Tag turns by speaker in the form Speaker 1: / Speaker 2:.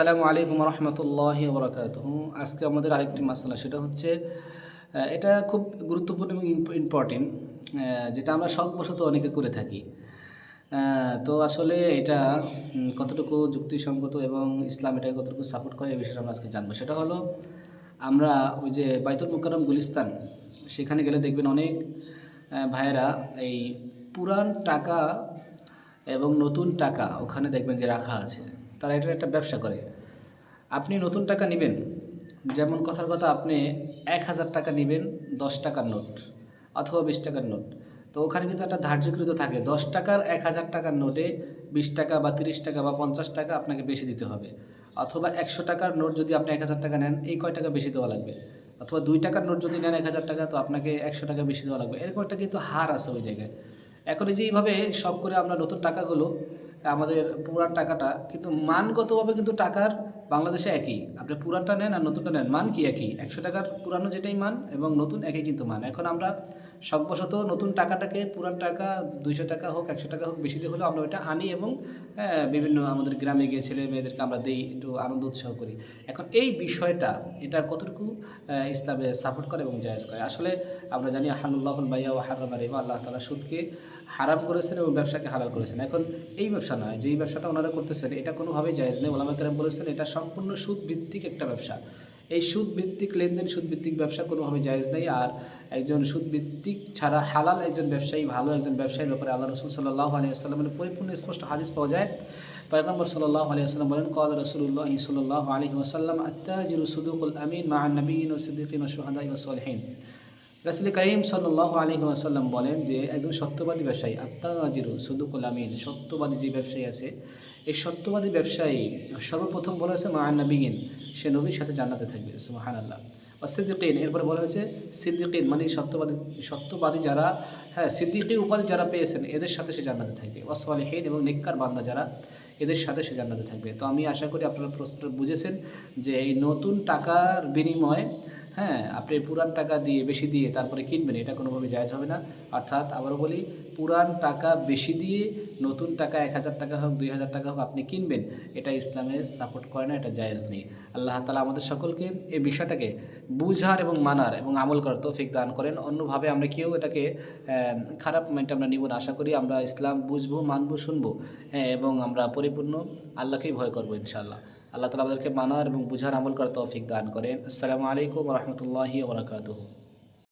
Speaker 1: আসসালামু আলাইকুম রহমতুল্লাহ বরকাত আজকে আমাদের আরেকটি মাসালা, সেটা হচ্ছে এটা খুব গুরুত্বপূর্ণ এবং ইম্পর্টেন্ট যেটা আমরা শখবশত অনেকে করে থাকি। তো আসলে এটা কতটুকু যুক্তিসঙ্গত এবং ইসলাম এটা কতটুকু সাপোর্ট করে, এই বিষয়টা আমরা আজকে জানব। সেটা হলো, আমরা ওই যে বাইতুল মুকাররম গুলিস্তান, সেখানে গেলে দেখবেন অনেক ভাইয়েরা এই পুরান টাকা এবং নতুন টাকা ওখানে দেখবেন যে রাখা আছে। তারা এটার একটা ব্যবসা করে। আপনি নতুন টাকা নেবেন, যেমন কথার কথা আপনি এক হাজার টাকা নেবেন দশ টাকার নোট অথবা বিশ টাকার নোট। তো ওখানে কিন্তু একটা ধার্যকৃত থাকে, দশ টাকার এক হাজার টাকার নোটে বিশ টাকা বা তিরিশ টাকা বা পঞ্চাশ টাকা আপনাকে বেশি দিতে হবে। অথবা একশো টাকার নোট যদি আপনি এক হাজার টাকা নেন, এই কয় টাকা বেশি দেওয়া লাগবে? অথবা দুই টাকার নোট যদি নেন এক হাজার টাকা, তো আপনাকে একশো টাকা বেশি দেওয়া লাগবে। এরকম একটা কিন্তু হার আছে ওই জায়গায়। এখন এই যে এইভাবে সব করে আমরা নতুন টাকাগুলো আমাদের পুরান টাকাটা কিন্তু মানগতভাবে কিন্তু টাকার বাংলাদেশে একই। আপনি পুরানটা নেন আর নতুনটা নেন মান কি একই? একশো টাকার পুরানো যেটাই মান এবং নতুন একই কিন্তু মান। এখন আমরা সববশত নতুন টাকাটাকে পুরান টাকা দুইশো টাকা হোক একশো টাকা হোক বেশি হলেও আমরা ওইটা আনি এবং হ্যাঁ, বিভিন্ন আমাদের গ্রামে গিয়ে ছেলে মেয়েদেরকে আমরা দিই একটু আনন্দ উৎসাহ করি। এখন এই বিষয়টা এটা কতটুকু ইসলামে সাপোর্ট করে এবং জায়েজ করে? আসলে আমরা জানি হানুল্লাহুল বাইয়া ও হারাম রিবা আল্লাহ তালা সুদকে হারাম করেছেন এবং ব্যবসাকে হালাল করেছেন। এখন এই ব্যবসা নয়, যেই ব্যবসাটা ওনারা করতেছেন, এটা কোনোভাবেই জায়েজ নেই। ওলামা কেরাম বলেছেন, এটা সম্পূর্ণ সুদ ভিত্তিক একটা ব্যবসা। এই সুদ ভিত্তিক লেনদেন সুদ ভিত্তিক ব্যবসা কোনোভাবে জায়েজ নেই। আর একজন সুদ ভিত্তিক ছাড়া হালাল একজন ব্যবসায়ী, ভালো একজন ব্যবসায়ীর ব্যাপারে আল্লাহ রসুল সাল্লাহ আলিয়া সাল্লামের পরিপূর্ণ স্পষ্ট হাদিস পাওয়া যায়। পয়গম্বর সাল্লাহ আলিয়া সাল্লাম বলেন কল রসুল্লাহ সাল্লাহ আলী ওসাল্লাম আত্তাজিরু সুদুকুল আমিন মা নবীন ও সিদ্দিকিন ও সোহাদাই ও রাসুল করিম সাল্লাহ আলী আসাল্লাম বলেন যে একজন সত্যবাদী ব্যবসায়ী আত্মাজিরু সুদুকুল আমিন, সত্যবাদী যে ব্যবসায়ী আছে, এই সত্যবাদী ব্যবসায়ী সর্বপ্রথম বলা হয়েছে মা নবীন সে নবীর সাথে জান্নাতে থাকবে সুহান আল্লাহ সিদ্দিকিন, এরপরে বলা হয়েছে সিদ্দিকিন মানে সত্যবাদী সত্যবাদী যারা হ্যাঁ সিদ্দিকি উপাধি যারা পেয়েছেন, এদের সাথে সে জান্নাতে থাকবে। ওয়াসলিহীন এবং নিক্কার বান্দা যারা, এদের সাথে সে জান্নাতে থাকবে। তো আমি আশা করি আপনারা প্রশ্ন বুঝেছেন যে এই নতুন টাকার বিনিময়ে হ্যাঁ আপনি পুরান টাকা দিয়ে বেশি দিয়ে তারপরে কিনবেন, এটা কোনোভাবে জায়জ হবে না। অর্থাৎ আবারও বলি, পুরান টাকা বেশি দিয়ে নতুন টাকা এক হাজার টাকা হোক, দুই হাজার টাকা হোক আপনি কিনবেন, এটা ইসলামে সাপোর্ট করে না, এটা জায়েজ নেই। আল্লাহ তালা আমাদের সকলকে এই বিষয়টাকে বুঝার এবং মানার এবং আমল করার তৌফিক দান করেন। অন্যভাবে আমরা কেউ এটাকে খারাপ মাইন্ডে আমরা নিব না। আশা করি আমরা ইসলাম বুঝব, মানবো, শুনব হ্যাঁ এবং আমরা পরিপূর্ণ আল্লাহকেই ভয় করব ইনশাআল্লাহ। আল্লাহ তালা আমাদেরকে মানার এবং বুঝার আমল করার তৌফিক দান করেন। আসসালামু আলাইকুম রহমতুল্লাহি ওবরাকাতুহু